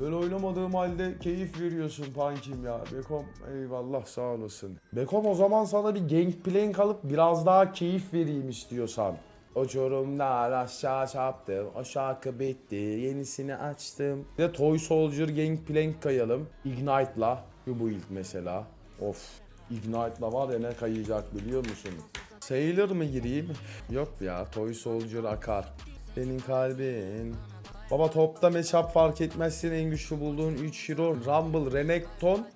LoL oynamadığım halde keyif veriyorsun Pankim ya. Bekom eyvallah sağ olasın. Bekom o zaman sana bir Gangplank alıp biraz daha keyif vereyim istiyorsan. Uçurumdan aşağı çarptım. O şarkı bitti. Yenisini açtım. Bir de Toy Soldier Gangplank kayalım. Ignite'la. Bu ilk mesela. Of. Ignite'la var ya ne kayacak biliyor musun? Sailor mı gireyim? Yok ya Toy Soldier akar. Senin kalbin. Baba topta matchup fark etmezsin en güçlü bulduğun 3 hero Rumble, Renekton,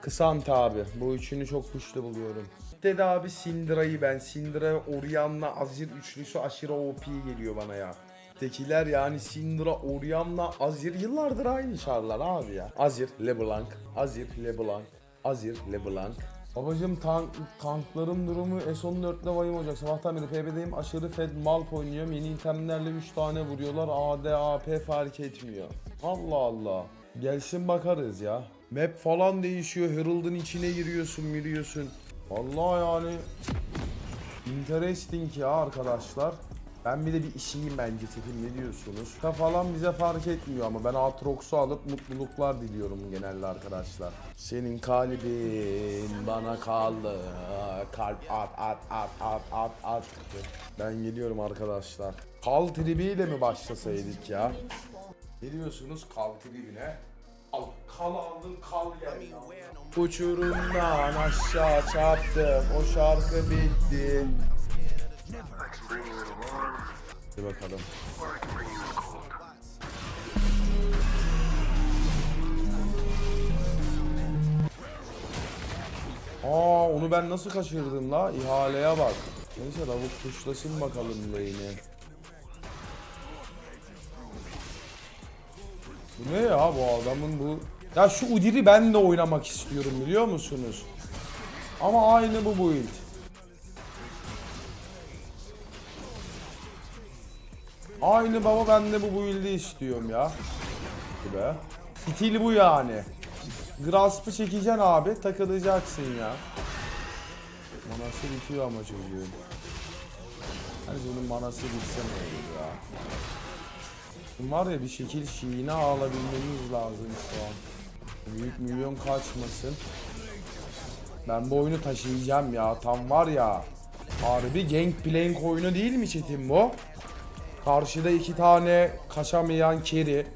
Kısant abi. Bu üçünü çok güçlü buluyorum. Dedi abi Syndra'yı ben. Syndra, Orianna, Azir üçlüsü aşırı OP geliyor bana ya. Tekiler yani Syndra, Orianna, Azir yıllardır aynı çarlar abi ya. Azir, LeBlanc, Azir, LeBlanc, Azir, LeBlanc. Babacım tank, tankların durumu S14'le vayım olacak. Sabahtan beri PB'deyim. Aşırı fed malp oynuyorum. Yeni itemlerle 3 tane vuruyorlar. AD, AP fark etmiyor. Allah Allah. Gelsin bakarız ya. Map falan değişiyor. Herald'ın içine giriyorsun, giriyorsun. Vallahi yani interesting ya arkadaşlar. Ben bir de bir işiyim bence Tekin ne diyorsunuz? Ta falan bize fark etmiyor ama ben Aatrox'u alıp mutluluklar diliyorum genelde arkadaşlar. Senin kalbin bana kaldı. Kalp at at at at at at. Ben geliyorum arkadaşlar. Kal tribiyle mi başlasaydık ya? Ne diyorsunuz kal tribine? Al, kal aldın kal yani. Uçurumdan aşağı çarptım. O şarkı bitti. Hadi bakalım. Aa onu ben nasıl kaçırdım la? İhaleye bak. Neyse lavuk tuşlasın bakalım lane'i. Bu ne ya bu adamın bu? Ya şu Udir'i ben de oynamak istiyorum biliyor musunuz? Ama aynı bu build. Aynı baba ben de bu build'i istiyorum ya. Be. Stil bu yani. Grasp'ı çekeceksin abi takılacaksın ya. Manası bitiyor ama çocuğun. Hani bunun manası bitse ne olur ya. Var ya bir şekil şiine alabilmemiz lazım şu an. Büyük milyon kaçmasın. Ben bu oyunu taşıyacağım ya. Tam var ya. Harbi Gangplank oyunu değil mi Çetin bu? Karşıda iki tane kaçamayan keri.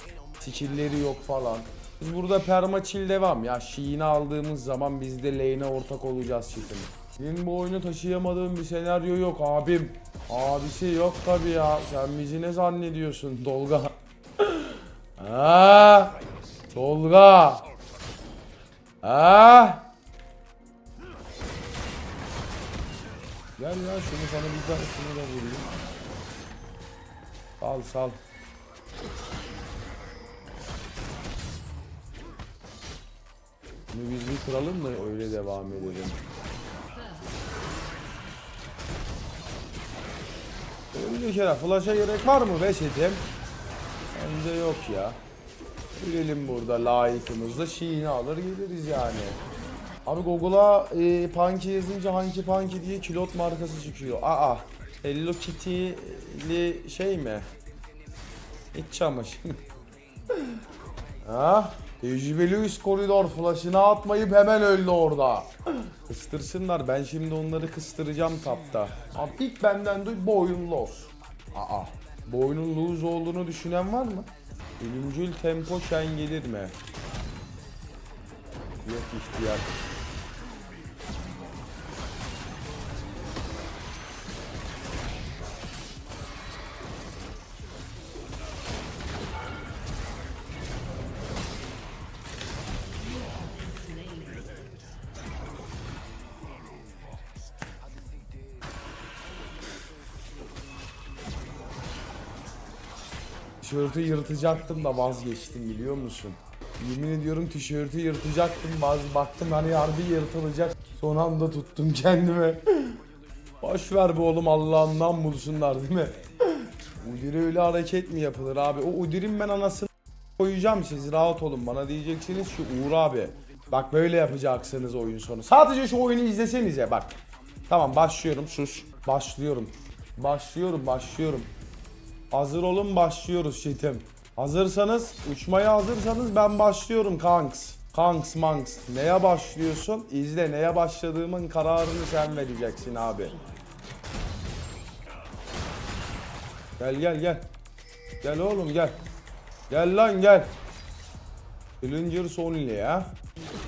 Skill'leri yok falan. Biz burada perma chill devam ya. Şiine aldığımız zaman biz de lane'e ortak olacağız Çetin. Benim bu oyunu taşıyamadığım bir senaryo yok abim. Abisi yok tabi ya. Sen bizi ne zannediyorsun Tolga? ha? Tolga. Ha? Gel ya şunu sana bir daha şunu da vurayım. Sal sal. Bunu biz bir kıralım da öyle devam edelim. Öyle kere flash'a gerek var mı be Çetim? Bence yok ya. Görelim burada layıkımızda Şiin'i alır geliriz yani. Abi Google'a e, Punky yazınca hangi Punky diye kilot markası çıkıyor. Aa Hello Kitty'li şey mi? İç çamaşır. ha? Tecrübeli üst koridor flash'ını atmayıp hemen öldü orada. Kıstırsınlar ben şimdi onları kıstıracağım tapta. Abi ilk benden duy bu oyun. Aa. Bu oyunun lose olduğunu düşünen var mı? Ölümcül tempo şen gelir mi? Yok ihtiyar. Tişörtü yırtacaktım da vazgeçtim biliyor musun? Yemin ediyorum tişörtü yırtacaktım vaz baktım hani harbi yırtılacak. Son anda tuttum kendimi. Boş ver bu oğlum Allah'ından bulsunlar değil mi? Udiri öyle hareket mi yapılır abi? O Udir'in ben anasını koyacağım siz rahat olun bana diyeceksiniz şu Uğur abi. Bak böyle yapacaksınız oyun sonu. Sadece şu oyunu izlesenize bak. Tamam başlıyorum sus. Başlıyorum. Başlıyorum başlıyorum. Hazır olun başlıyoruz çetim. Hazırsanız, uçmaya hazırsanız ben başlıyorum kanks. Kanks manks. Neye başlıyorsun? İzle neye başladığımın kararını sen vereceksin abi. Gel gel gel. Gel oğlum gel. Gel lan gel. Challenger son ile ya.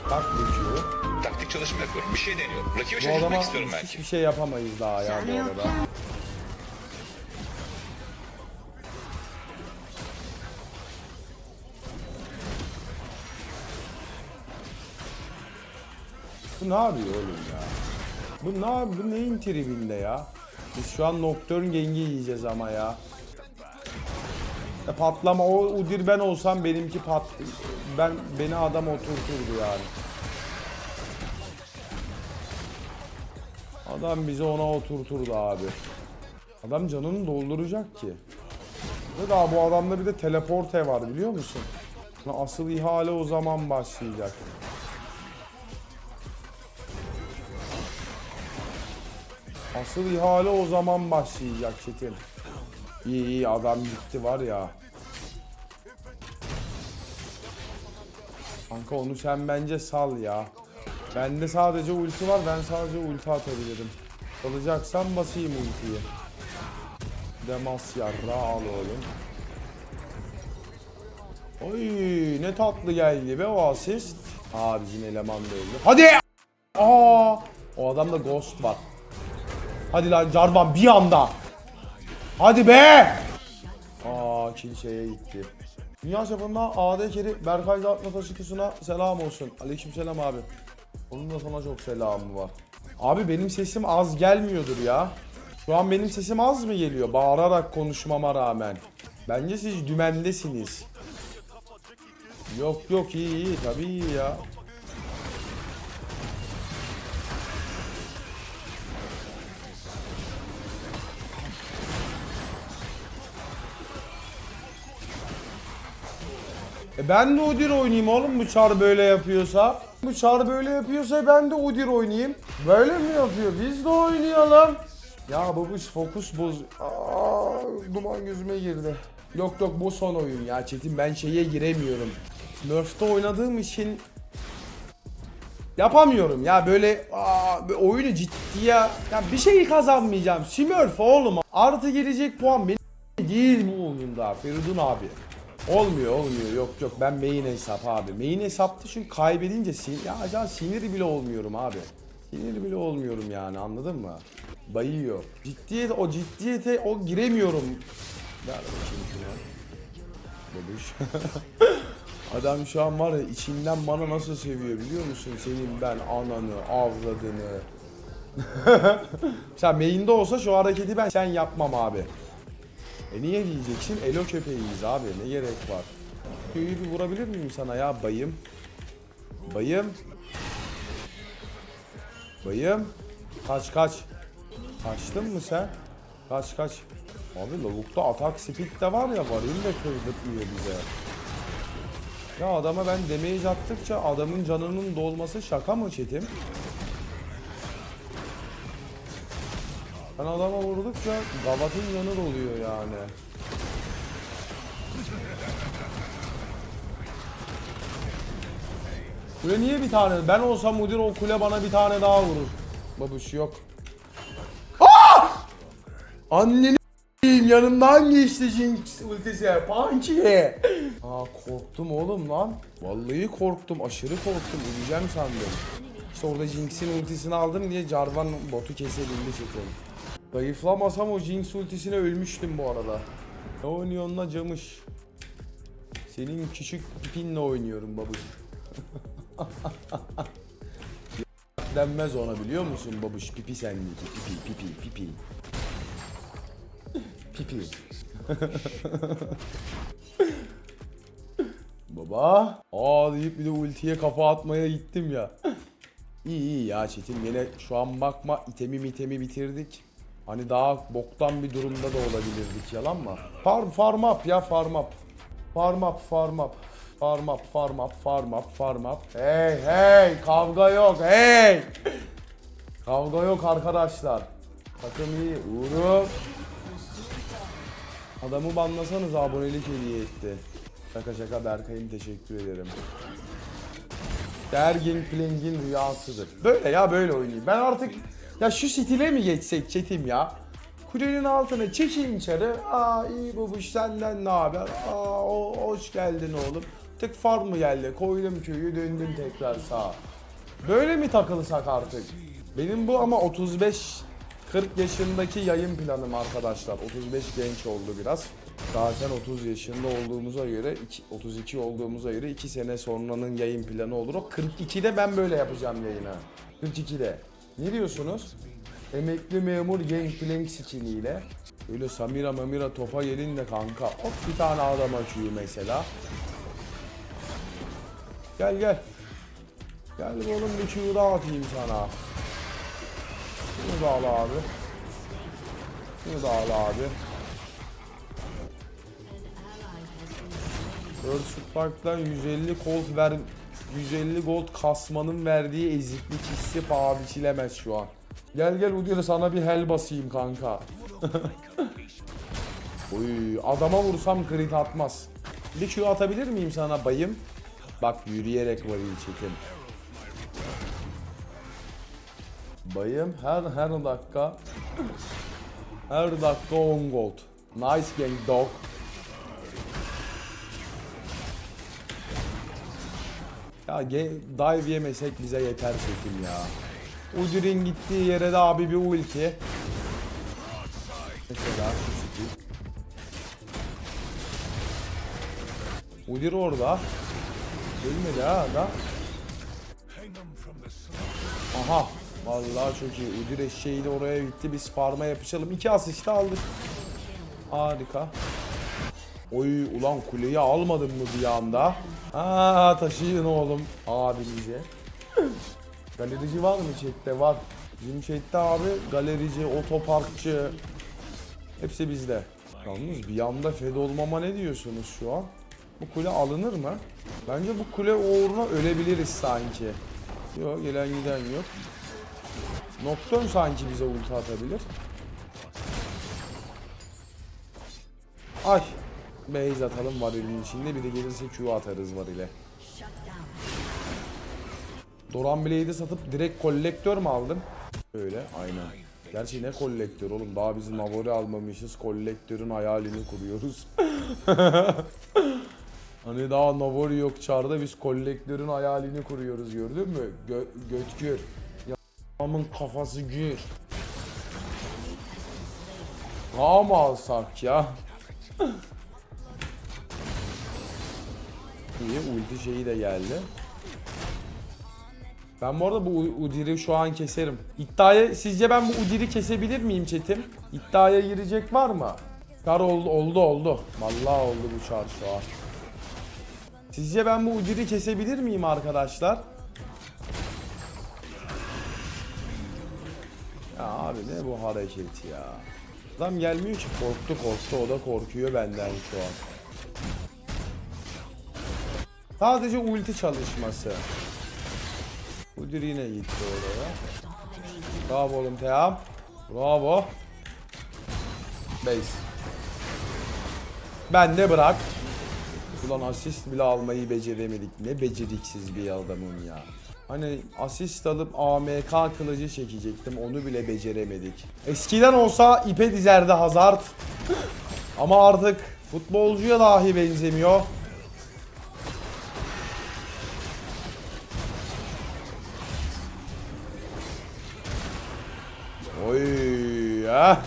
Tak geçiyor. Taktik çalışma yapıyorum. Bir şey deniyorum. Rakibi Bu şaşırtmak adama istiyorum belki. hiçbir şey yapamayız daha ya bu arada. Bu ne yapıyor oğlum ya? Bu ne yap- Bu neyin tribinde ya? Biz şu an Nocturne Geng'i yiyeceğiz ama ya. E patlama o Udir ben olsam benimki pat ben beni adam oturturdu yani. Adam bizi ona oturturdu abi. Adam canını dolduracak ki. Ve daha bu adamda bir de teleporte var biliyor musun? Asıl ihale o zaman başlayacak. Asıl ihale o zaman başlayacak Çetin. İyi iyi adam gitti var ya. Kanka onu sen bence sal ya. Bende sadece ulti var ben sadece ulti atabilirim. Alacaksan basayım ultiyi. Demas yarra al oğlum. Oy ne tatlı geldi be o asist. Aa bizim eleman da öldü. Hadi! Aa! O adamda ghost var. Hadi lan Jarvan bir anda. Hadi be! Aa kill gitti. Dünya çapında AD Keri Berkay Zatma Taşıkısı'na selam olsun. Aleykümselam abi. Onun da sana çok selamı var. Abi benim sesim az gelmiyordur ya. Şu an benim sesim az mı geliyor? Bağırarak konuşmama rağmen. Bence siz dümendesiniz. Yok yok iyi iyi tabii iyi ya. E ben de Udyr oynayayım oğlum bu çar böyle yapıyorsa. Bu çar böyle yapıyorsa ben de Udyr oynayayım. Böyle mi yapıyor? Biz de oynayalım. Ya babuş fokus boz... Aa, duman gözüme girdi. Yok yok bu son oyun ya Çetin ben şeye giremiyorum. Smurf'ta oynadığım için yapamıyorum ya böyle aa, oyunu ciddiye ya bir şey kazanmayacağım. Smurf oğlum artı gelecek puan benim değil bu oyunda Feridun abi. Olmuyor olmuyor yok yok ben main hesap abi. Main hesapta çünkü kaybedince sin ya acaba sinir bile olmuyorum abi. Sinir bile olmuyorum yani anladın mı? Bayıyor. Ciddiyet o ciddiyete o giremiyorum. Ver bakayım şunu. Babuş. Adam şu an var ya içinden bana nasıl seviyor biliyor musun? Senin ben ananı, avradını. Sen main'de olsa şu hareketi ben sen yapmam abi. E niye diyeceksin? Elo köpeğiyiz abi. Ne gerek var? Köyü bir vurabilir miyim sana ya bayım? Bayım. Bayım. Kaç kaç. Kaçtın mı sen? Kaç kaç. Abi lavukta atak speed de var ya varil de kırdırtmıyor bize. Ya adama ben damage attıkça adamın canının dolması şaka mı çetim? Ben adama vurdukça gavatın yanı doluyor yani. Kule niye bir tane? Ben olsam mudir o kule bana bir tane daha vurur. Babuş yok. Aa! Anneni s**eyim, yanımdan geçti Jinx ultisi. Punky. Aa korktum oğlum lan. Vallahi korktum. Aşırı korktum. Öleceğim sandım. İşte orada Jinx'in ultisini aldım diye Jarvan botu kesebildi çekelim. Zayıflamasam o Jinx ultisine ölmüştüm bu arada. Ne oynuyorsun camış? Senin küçük pipinle oynuyorum babuş. denmez ona biliyor musun babuş? Pipi sendeki pipi pipi pipi. Pipi. Baba. Aa deyip bir de ultiye kafa atmaya gittim ya. İyi iyi ya Çetin yine şu an bakma itemi mitemi bitirdik. Hani daha boktan bir durumda da olabilirdik yalan mı? Farm farm up ya farm up. Farm up farm up. Farm up farm up farm up farm up. Hey hey kavga yok hey. Kavga yok arkadaşlar. Takım iyi. Uğur. Adamı banlasanız abonelik hediye etti. Şaka şaka Berkay'ım teşekkür ederim. Der Gangplank'in rüyasıdır. Böyle ya böyle oynayayım. Ben artık ya şu stile mi geçsek çetim ya? Kulenin altına çekeyim içeri. Aa iyi babuş senden ne haber? Aa o, hoş geldin oğlum. Tık farm mı geldi? Koydum köyü döndüm tekrar sağa. Böyle mi takılsak artık? Benim bu ama 35 40 yaşındaki yayın planım arkadaşlar. 35 genç oldu biraz. Zaten 30 yaşında olduğumuza göre, iki- 32 olduğumuza göre 2 sene sonranın yayın planı olur. O 42'de ben böyle yapacağım yayını. 42'de. Ne diyorsunuz? Emekli memur Gangplank skiniyle. Öyle Samira Mamira topa gelin de kanka. Hop bir tane adam açıyor mesela. Gel gel. Gel oğlum bir Q daha atayım sana. Şunu da al abi. Şunu da al abi. Earth Park'tan 150 gold ver 150 gold kasmanın verdiği eziklik hissi paha biçilemez şu an. Gel gel Udyr sana bir hel basayım kanka. Oy adama vursam crit atmaz. Bir Q atabilir miyim sana bayım? Bak yürüyerek var iyi çekim. Bayım her her dakika her dakika 10 gold. Nice gang dog. Ya dive yemesek bize yeter çekim ya. Udyr'in gittiği yere de abi bir ulti. Mesela şu skill. Udyr orada. Ölmedi ha da. Aha. Vallahi çok iyi. Udyr eşeğiyle oraya gitti. Biz farma yapışalım. İki asist aldık. Harika. Oy ulan kuleyi almadın mı bir anda? Aa taşıyın oğlum abinize. Galerici var mı chatte? Var. Bizim chatte abi galerici, otoparkçı hepsi bizde. Yalnız bir anda fed olmama ne diyorsunuz şu an? Bu kule alınır mı? Bence bu kule uğruna ölebiliriz sanki. Yok gelen giden yok. Nocturne sanki bize ulti atabilir. Ay. Base atalım varilin içinde bir de gelirse Q atarız var ile. Doran Blade'i satıp direkt kolektör mü aldın? Öyle aynen. Gerçi ne kolektör oğlum daha bizim Navori almamışız kolektörün hayalini kuruyoruz. hani daha Navori yok çarda biz kolektörün hayalini kuruyoruz gördün mü? Gö götkür. Yamın kafası gür. Daha mı alsak ya? İyi ulti şeyi de geldi. Ben bu arada bu Udir'i şu an keserim. İddiaya sizce ben bu Udir'i kesebilir miyim chatim? İddiaya girecek var mı? Kar oldu oldu oldu. Vallahi oldu bu çar şu an. Sizce ben bu Udir'i kesebilir miyim arkadaşlar? Ya abi ne bu hareket ya. Adam gelmiyor ki korktu korktu o da korkuyor benden şu an. Sadece ulti çalışması. Udyr yine gitti oraya. Bravo oğlum Team. Bravo. Base. Ben de bırak. Ulan asist bile almayı beceremedik. Ne beceriksiz bir adamım ya. Hani asist alıp AMK kılıcı çekecektim. Onu bile beceremedik. Eskiden olsa ipe dizerdi Hazard. Ama artık futbolcuya dahi benzemiyor. Ya.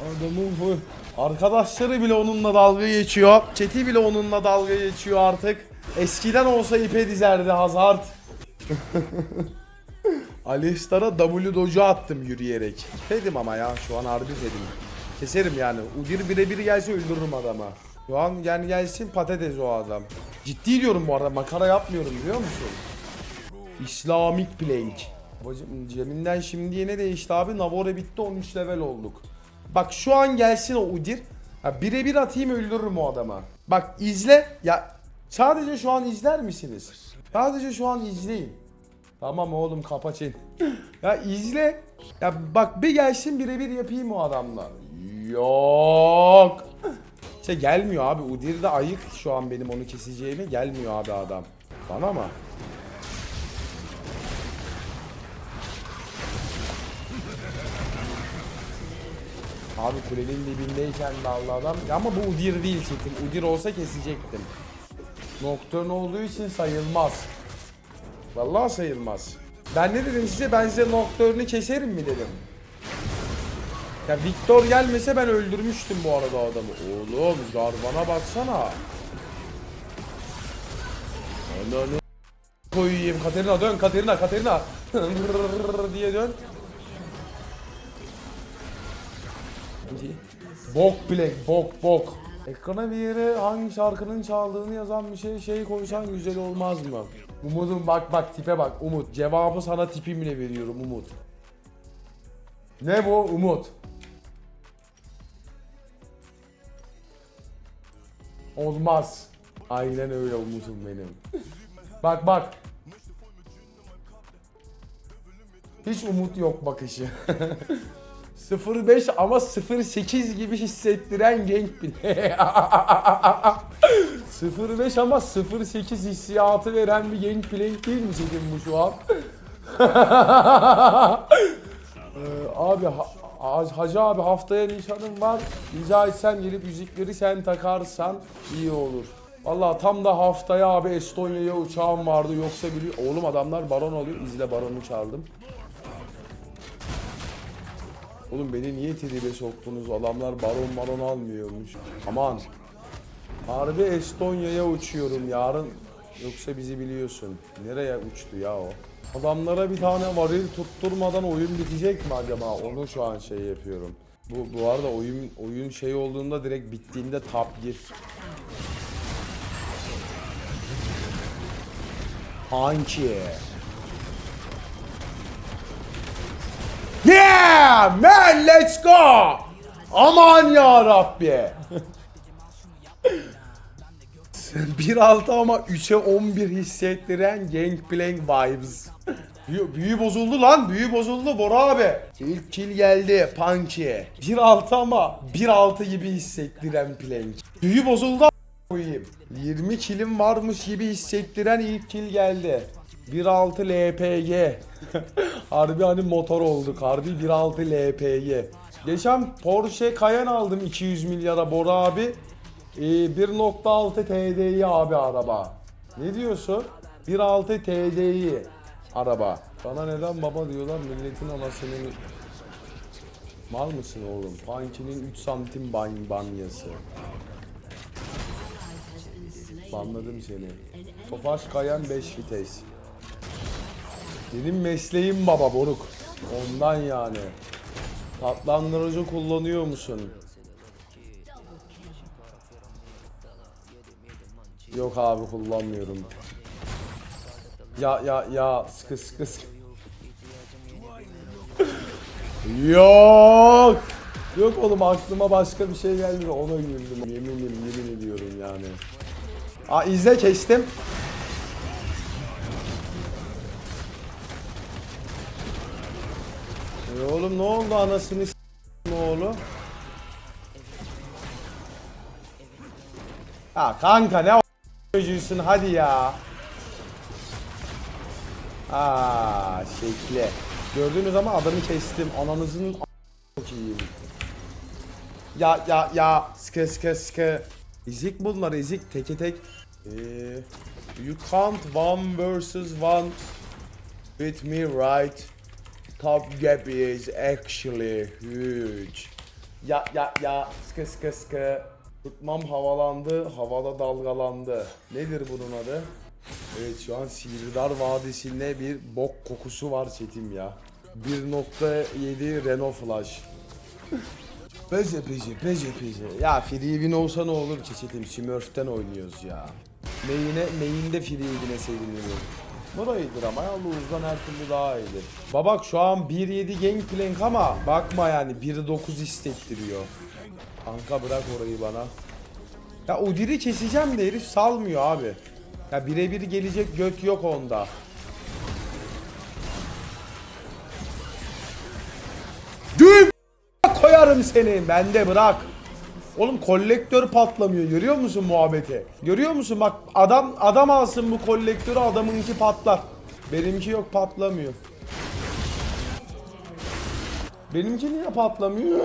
Adamın bu arkadaşları bile onunla dalga geçiyor. Chat'i bile onunla dalga geçiyor artık. Eskiden olsa ipe dizerdi Hazard. Alistar'a W doju attım yürüyerek. Dedim ama ya şu an harbi dedim. Keserim yani. Udir birebir gelse öldürürüm adama. Şu an yani gelsin patates o adam. Ciddi diyorum bu arada makara yapmıyorum biliyor musun? Islamic Plank. Bacım Cem'inden şimdiye ne değişti abi? Navore bitti 13 level olduk. Bak şu an gelsin o Udir. Birebir atayım öldürürüm o adama. Bak izle. Ya sadece şu an izler misiniz? Sadece şu an izleyin. Tamam oğlum kapa çen. ya izle. Ya bak bir gelsin birebir yapayım o adamla. Yok. İşte gelmiyor abi. Udyr de ayık şu an benim onu keseceğime. Gelmiyor abi adam. Bana mı? Abi kulenin dibindeyken de Allah adam. Ya ama bu Udyr değil çetin. Udyr olsa kesecektim. Nocturne olduğu için sayılmaz. Vallahi sayılmaz. Ben ne dedim size? Ben size Nocturne'ü keserim mi dedim. Ya Victor gelmese ben öldürmüştüm bu arada adamı. Oğlum Jarvan'a baksana. Ananı koyayım. Katerina dön Katerina Katerina. diye dön. Bok bilek bok bok. Ekrana bir yere hangi şarkının çaldığını yazan bir şey şey koysan güzel olmaz mı? Umut'um bak bak tipe bak Umut. Cevabı sana tipimle veriyorum Umut. Ne bu Umut? Olmaz. Aynen öyle Umut'um benim. bak bak. Hiç umut yok bakışı. 05 ama 08 gibi hissettiren genç bile. 05 ama 08 hissiyatı veren bir genç plank değil mi senin bu şu an? Ee, abi ha- Ha- Hacı abi haftaya nişanım var. Rica etsem gelip yüzükleri sen takarsan iyi olur. Valla tam da haftaya abi Estonya'ya uçağım vardı yoksa biliyor. Oğlum adamlar baron alıyor. İzle baronu çaldım. Oğlum beni niye tribe soktunuz? Adamlar baron baron almıyormuş. Aman. Harbi Estonya'ya uçuyorum yarın. Yoksa bizi biliyorsun. Nereye uçtu ya o? Adamlara bir tane varil tutturmadan oyun bitecek mi acaba? Onu şu an şey yapıyorum. Bu, bu arada oyun oyun şey olduğunda direkt bittiğinde top gir. Hanki. Yeah man let's go. Aman ya Rabbi. 1.6 ama 3'e 11 hissettiren Gangplank vibes. Büyü, büyü bozuldu lan. Büyü bozuldu Bora abi. İlk kill geldi Punky. 1.6 ama 1.6 gibi hissettiren Plank. Büyü bozuldu koyayım. 20 killim varmış gibi hissettiren ilk kill geldi. 1.6 LPG. Harbi hani motor olduk. Harbi 1.6 LPG. Geçen Porsche Cayenne aldım 200 milyara Bora abi. Ee, 1.6 TDI abi araba. Ne diyorsun? 1.6 TDI araba. Bana neden baba diyorlar milletin anasını Mal mısın oğlum? Punky'nin 3 santim ban banyası. Banladım seni. Tofaş Kayan 5 vites. Benim mesleğim baba boruk. Ondan yani. Tatlandırıcı kullanıyor musun? Yok abi kullanmıyorum. Ya ya ya sıkı sıkı sıkı. Yok. Yok oğlum aklıma başka bir şey geldi ona güldüm. Yeminim yemin ediyorum yani. Aa izle kestim. E oğlum ne oldu anasını s- ne oğlum? Ha kanka ne o- çocuğusun hadi ya. Aa şekli. Gördüğünüz ama adamı kestim. Ananızın çok iyiyim. Ya ya ya sıkı sıkı sıkı. Ezik bunlar ezik teke tek. Ee, you can't one versus one with me right. Top gap is actually huge. Ya ya ya sıkı sıkı sıkı. Tutmam havalandı, havada dalgalandı. Nedir bunun adı? Evet şu an Sihirdar Vadisi'nde bir bok kokusu var çetim ya. 1.7 Renault Flash. Pece pece pece pece. Ya free win olsa ne olur ki çetim Smurf'ten oynuyoruz ya. Main'e, main'de free win'e sevinirim. Burayıdır ama ya Luz'dan her türlü daha iyidir. Babak şu an 1.7 Gangplank ama bakma yani 1.9 hissettiriyor. Kanka bırak orayı bana. Ya Udir'i keseceğim de herif salmıyor abi. Ya birebir gelecek göt yok onda. Düğüm koyarım seni. Bende bırak. Oğlum kolektör patlamıyor. Görüyor musun muhabbeti? Görüyor musun? Bak adam adam alsın bu kolektörü adamınki patlar. Benimki yok patlamıyor. Benimki niye patlamıyor?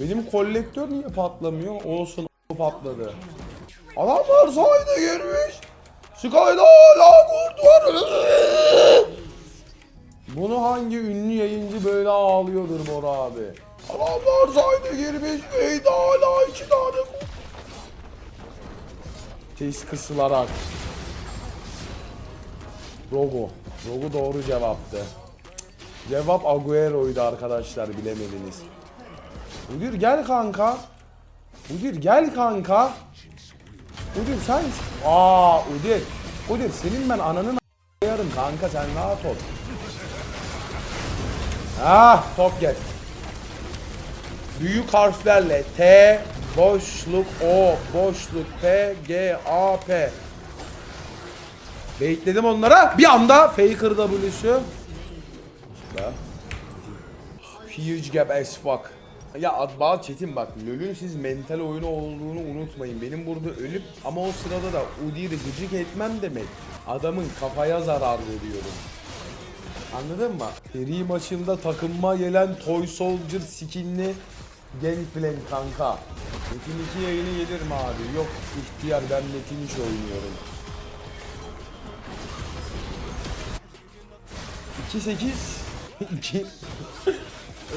Benim kolektör niye patlamıyor? Olsun patladı. Adamlar sahide girmiş. Sky'da hala kurt var. Bunu hangi ünlü yayıncı böyle ağlıyordur Bora abi? Adamlar sahide girmiş. Beyde hala iki tane. Ses kısılarak. Rogo. Rogo doğru cevaptı. Cevap Agüero'ydu arkadaşlar bilemediniz. Müdür gel kanka. Müdür gel kanka. Müdür sen... Aa Udir. Udir senin ben ananın yarım kanka sen rahat ol. Ah top gel. Büyük harflerle T boşluk O boşluk P G A P Bekledim onlara. Bir anda Faker W'su. Huge gap as fuck. Ya Adbal Çetin bak LoL'ün siz mental oyunu olduğunu unutmayın. Benim burada ölüp ama o sırada da Udyr'i gıcık etmem demek. Adamın kafaya zarar veriyorum. Anladın mı? Seri maçında takımma gelen Toy Soldier skinli Gangplank kanka. Metin 2 yayını gelir mi abi? Yok ihtiyar ben Metin 3 oynuyorum. 2-8 2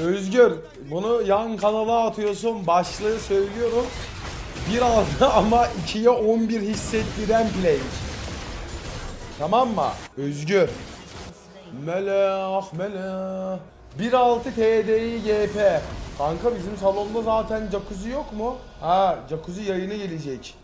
Özgür bunu yan kanala atıyorsun başlığı söylüyorum. Bir aldı ama 2'ye 11 hissettiren play. Tamam mı? Özgür. Melek melek. 1.6 TDI GP. Kanka bizim salonda zaten jacuzzi yok mu? Ha jacuzzi yayını gelecek.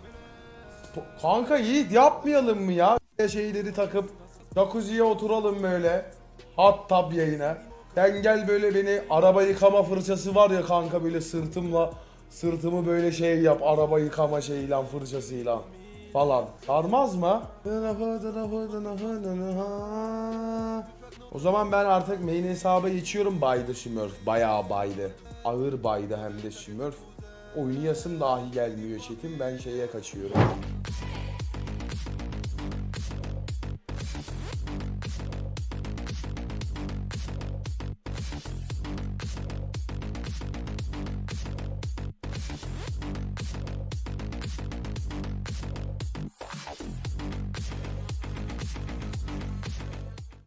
Kanka Yiğit yapmayalım mı ya? Şeyleri takıp jacuzziye oturalım böyle. Hot tub yayına. Sen gel böyle beni araba yıkama fırçası var ya kanka böyle sırtımla sırtımı böyle şey yap araba yıkama şeyiyle fırçasıyla falan. Sarmaz mı? O zaman ben artık main hesaba geçiyorum baydı Smurf. Bayağı baydı. Ağır baydı hem de Smurf. Oynayasım dahi gelmiyor chatim ben şeye kaçıyorum.